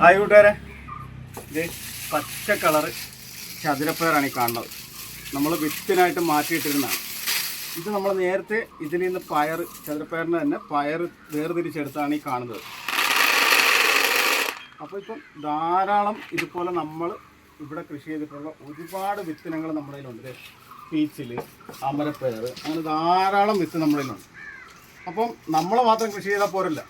Hi കൂട്ടുകാരെ. ഇത് പച്ച കളറ് ചതുരപ്പയറാണ് ഈ കാണുന്നത്. നമ്മൾ വിത്തിനായിട്ട് മാറ്റിയിട്ടിരുന്നതാണ്. ഇത് നമ്മൾ നേരത്തെ ഇതിൽ നിന്ന് പയർ ചതുരപ്പയറിന് തന്നെ പയർ വേർതിരിച്ചെടുത്താണ് ഈ കാണുന്നത്. അപ്പോൾ ഇപ്പം ധാരാളം ഇതുപോലെ നമ്മൾ ഇവിടെ കൃഷി ചെയ്തിട്ടുള്ള ഒരുപാട് വിത്തിനങ്ങൾ നമ്മുടെ കയ്യിലുണ്ട്. പീച്ചിൽ അമരപ്പയർ അങ്ങനെ ധാരാളം വിത്ത് നമ്മുടെ കയ്യിലുണ്ട്. അപ്പം നമ്മൾ മാത്രം കൃഷി ചെയ്താൽ പോരല്ല.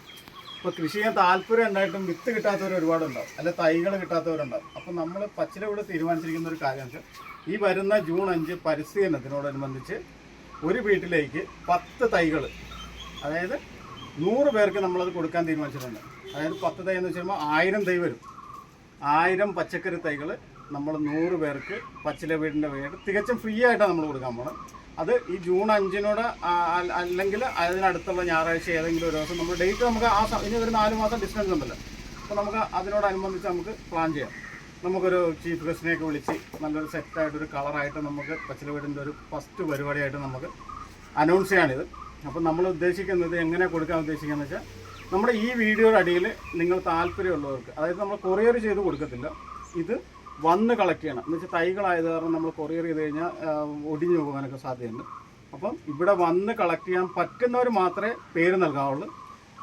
ഇപ്പോൾ കൃഷി ചെയ്യാൻ താല്പര്യം ഉണ്ടായിട്ടും വിത്ത് കിട്ടാത്തവർ ഒരുപാടുണ്ടാവും. അല്ലെ തൈകൾ കിട്ടാത്തവരുണ്ടാവും. അപ്പം നമ്മൾ പച്ചില ഇവിടെ തീരുമാനിച്ചിരിക്കുന്ന ഒരു കാര്യം വെച്ചാൽ ഈ വരുന്ന ജൂൺ അഞ്ച് പരിസ്ഥിതി ദിനത്തിനോടനുബന്ധിച്ച് ഒരു വീട്ടിലേക്ക് പത്ത് തൈകൾ അതായത് നൂറ് പേർക്ക് നമ്മളത് കൊടുക്കാൻ തീരുമാനിച്ചിട്ടുണ്ട്. അതായത് പത്ത് തൈ എന്ന് വെച്ചാൽ ആയിരം തൈ വരും. ആയിരം പച്ചക്കറി തൈകൾ നമ്മൾ നൂറ് പേർക്ക് പച്ചില വീടിന്റെ വീട് തികച്ചും ഫ്രീ ആയിട്ടാണ് നമ്മൾ കൊടുക്കാൻ പോകണം അത് ഈ ജൂൺ അഞ്ചിനോട് അല്ലെങ്കിൽ അതിനടുത്തുള്ള ഞായറാഴ്ച ഏതെങ്കിലും ഒരു ദിവസം നമ്മൾ ഡേറ്റ് നമുക്ക് ആ ഇനി ഒരു നാല് മാസം ഡിസ്റ്റൻസ് ഉണ്ടല്ലോ. അപ്പോൾ നമുക്ക് അതിനോടനുബന്ധിച്ച് നമുക്ക് പ്ലാൻ ചെയ്യാം. നമുക്കൊരു ചീഫ് ഗസ്റ്റിനെയൊക്കെ വിളിച്ച് നല്ലൊരു സെറ്റായിട്ടൊരു കളറായിട്ട് നമുക്ക് പച്ചില വീടിന്റെ ഒരു ഫസ്റ്റ് പരിപാടിയായിട്ട് നമുക്ക് അനൗൺസ് ചെയ്യാണിത് അപ്പോൾ നമ്മൾ ഉദ്ദേശിക്കുന്നത് എങ്ങനെ കൊടുക്കാൻ ഉദ്ദേശിക്കുന്നത് വെച്ചാൽ നമ്മുടെ ഈ വീഡിയോയുടെ അടിയിൽ നിങ്ങൾ താല്പര്യമുള്ളവർക്ക് അതായത് നമ്മൾ കൊറിയർ ചെയ്ത് കൊടുക്കത്തില്ല ഇത് വന്ന് കളക്ട് ചെയ്യണം. എന്ന് വെച്ചാൽ തൈകളായത് കാരണം നമ്മൾ കൊറിയർ ചെയ്ത് കഴിഞ്ഞാൽ ഒടിഞ്ഞു പോകാനൊക്കെ സാധ്യതയുണ്ട്. അപ്പം ഇവിടെ വന്ന് കളക്ട് ചെയ്യാൻ പറ്റുന്നവർ മാത്രമേ പേര് നൽകാവുള്ളൂ.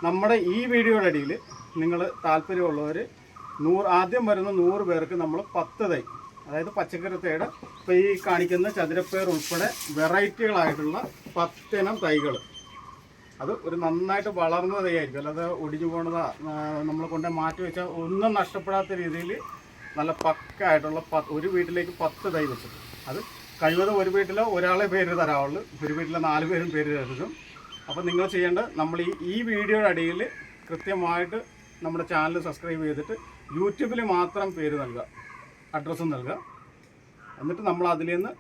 നമ്മുടെ ഈ വീഡിയോയുടെ അടിയിൽ നിങ്ങൾ താല്പര്യമുള്ളവർ നൂറ് ആദ്യം വരുന്ന നൂറ് പേർക്ക് നമ്മൾ പത്ത് തൈ അതായത് പച്ചക്കറി തൈയുടെ ഇപ്പോൾ ഈ കാണിക്കുന്ന ചതുരപ്പേർ ഉൾപ്പെടെ വെറൈറ്റികളായിട്ടുള്ള പത്തിനം തൈകൾ അത് ഒരു നന്നായിട്ട് വളർന്ന തൈ ആയിരിക്കും അല്ലാതെ ഒടിഞ്ഞു പോണതാ നമ്മൾ കൊണ്ട് മാറ്റി വെച്ചാൽ ഒന്നും നഷ്ടപ്പെടാത്ത രീതിയിൽ നല്ല പക്ക ആയിട്ടുള്ള ഒരു വീട്ടിലേക്ക് പത്ത് തൈ വെച്ചിട്ട് അത് കഴിവതും ഒരു വീട്ടിൽ ഒരാളെ പേര് തരാവുള്ളൂ. ഒരു വീട്ടിൽ നാല് പേരും പേര് തരും അപ്പോൾ നിങ്ങൾ ചെയ്യേണ്ടത് നമ്മൾ ഈ ഈ വീഡിയോയുടെ അടിയിൽ കൃത്യമായിട്ട് നമ്മുടെ ചാനൽ സബ്സ്ക്രൈബ് ചെയ്തിട്ട് യൂട്യൂബിൽ മാത്രം പേര് നൽകുക. അഡ്രസ്സും നൽകുക. എന്നിട്ട് നമ്മൾ അതിൽ നിന്ന്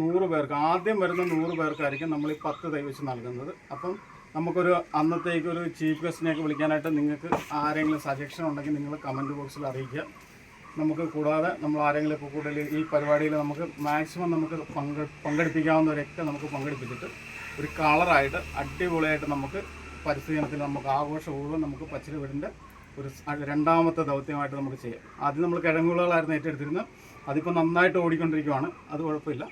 നൂറ് പേർക്ക് ആദ്യം വരുന്ന നൂറ് പേർക്കായിരിക്കും നമ്മൾ ഈ പത്ത് തൈ വെച്ച് നൽകുന്നത്. അപ്പം നമുക്കൊരു അന്നത്തേക്കൊരു ചീഫ് ഗസ്റ്റിനെയൊക്കെ വിളിക്കാനായിട്ട് നിങ്ങൾക്ക് ആരെങ്കിലും സജഷൻ ഉണ്ടെങ്കിൽ നിങ്ങൾ കമന്റ് ബോക്സിൽ അറിയിക്കുക. നമുക്ക് കൂടാതെ നമ്മൾ ആരെങ്കിലും ഇപ്പോൾ കൂടുതൽ ഈ പരിപാടിയിൽ നമുക്ക് മാക്സിമം നമുക്ക് പങ്ക പങ്കെടുപ്പിക്കാവുന്നവരൊക്കെ നമുക്ക് പങ്കെടുപ്പിച്ചിട്ട് ഒരു കളറായിട്ട് അടിപൊളിയായിട്ട് നമുക്ക് പരിസ്ഥിതി നമുക്ക് ആഘോഷപൂർവം നമുക്ക് പച്ചില വീടിന്റെ ഒരു രണ്ടാമത്തെ ദൗത്യമായിട്ട് നമുക്ക് ചെയ്യാം. ആദ്യം നമ്മൾ കിഴങ്ങുകളായിരുന്നു ഏറ്റെടുത്തിരുന്നത്. അതിപ്പോൾ നന്നായിട്ട് ഓടിക്കൊണ്ടിരിക്കുവാണ്. അത് കുഴപ്പമില്ല.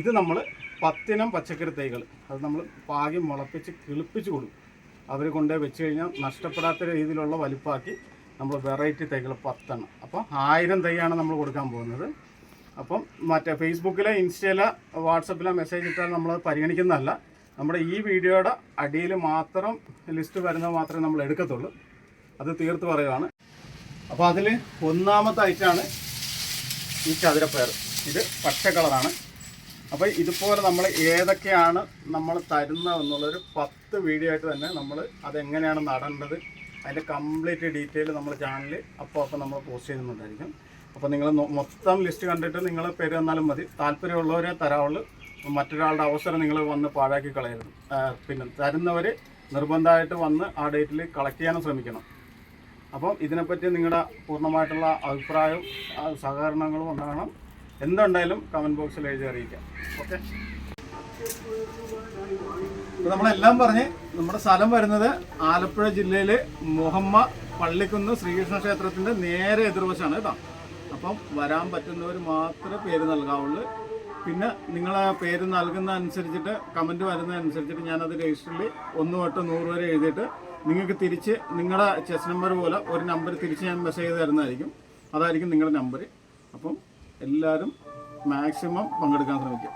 ഇത് നമ്മൾ പത്തിനം പച്ചക്കറി തൈകൾ അത് നമ്മൾ പാകി മുളപ്പിച്ച് കിളിപ്പിച്ച് കൊടുക്കും. അവർ കൊണ്ടുപോയി വെച്ച് കഴിഞ്ഞാൽ നഷ്ടപ്പെടാത്ത രീതിയിലുള്ള വലിപ്പാക്കി നമ്മൾ വെറൈറ്റി തൈകൾ പത്തെണ്ണം. അപ്പോൾ ആയിരം തൈയാണ് നമ്മൾ കൊടുക്കാൻ പോകുന്നത്. അപ്പം മറ്റേ ഫേസ്ബുക്കിലെ ഇൻസ്റ്റയിലെ വാട്സപ്പിലെ മെസ്സേജ് ഇട്ടാൽ നമ്മൾ പരിഗണിക്കുന്നതല്ല. നമ്മുടെ ഈ വീഡിയോയുടെ അടിയിൽ മാത്രം ലിസ്റ്റ് വരുന്നത് മാത്രമേ നമ്മൾ എടുക്കത്തുള്ളൂ. അത് തീർത്ത് പറയുകയാണ് അപ്പോൾ അതിൽ ഒന്നാമത്തെ ഐറ്റമാണ് ഈ ചതുരപ്പയർ. ഇത് പച്ച കളറാണ്. അപ്പോൾ ഇതുപോലെ നമ്മൾ ഏതൊക്കെയാണ് നമ്മൾ തരുന്നതെന്നുള്ളൊരു പത്ത് വീഡിയോ ആയിട്ട് തന്നെ നമ്മൾ അതെങ്ങനെയാണ് നടേണ്ടത് അതിന്റെ കംപ്ലീറ്റ് ഡീറ്റെയിൽ നമ്മൾ ചാനലിൽ അപ്പോൾ അപ്പോൾ നമ്മൾ പോസ്റ്റ് ചെയ്യുന്നുണ്ടായിരിക്കും. അപ്പോൾ നിങ്ങൾ മൊത്തം ലിസ്റ്റ് കണ്ടിട്ട് നിങ്ങൾ പേര് തന്നാലും മതി. താല്പര്യമുള്ളവരെ തരാവുള്ളൂ. മറ്റൊരാളുടെ അവസരം നിങ്ങൾ വന്ന് പാഴാക്കി കളയരുത്. പിന്നെ തരുന്നവർ നിർബന്ധമായിട്ട് വന്ന് ആ ഡേറ്റിൽ കളക്ട് ചെയ്യാനും ശ്രമിക്കണം. അപ്പം ഇതിനെപ്പറ്റി നിങ്ങളുടെ പൂർണമായിട്ടുള്ള അഭിപ്രായവും സഹകരണങ്ങളും ഉണ്ടാകണം. എന്തുണ്ടായാലും കമന്റ് ബോക്സിൽ എഴുതി അറിയിക്കാം. ഓക്കെ? നമ്മളെല്ലാം പറഞ്ഞ് നമ്മുടെ സ്ഥലം വരുന്നത് ആലപ്പുഴ ജില്ലയിലെ മുഹമ്മ പള്ളിക്കുന്ന് ശ്രീകൃഷ്ണ ക്ഷേത്രത്തിന്റെ നേരെ എതിർവശമാണ് കേട്ടോ. അപ്പം വരാൻ പറ്റുന്നവർ മാത്രമേ പേര് നൽകാവുള്ളൂ. പിന്നെ നിങ്ങൾ പേര് നൽകുന്ന അനുസരിച്ചിട്ട് കമന്റ് വരുന്ന അനുസരിച്ചിട്ട് ഞാനത് രജിസ്റ്ററിൽ ഒന്ന് തൊട്ട് നൂറ് വരെ എഴുതിയിട്ട് നിങ്ങൾക്ക് തിരിച്ച് നിങ്ങളുടെ ചെസ് നമ്പർ പോലെ ഒരു നമ്പർ തിരിച്ച് ഞാൻ മെസ്സേജ് ചെയ്ത് തരുന്നതായിരിക്കും. അതായിരിക്കും നിങ്ങളുടെ നമ്പർ അപ്പം എല്ലാവരും മാക്സിമം പങ്കെടുക്കാൻ ശ്രമിക്കുക.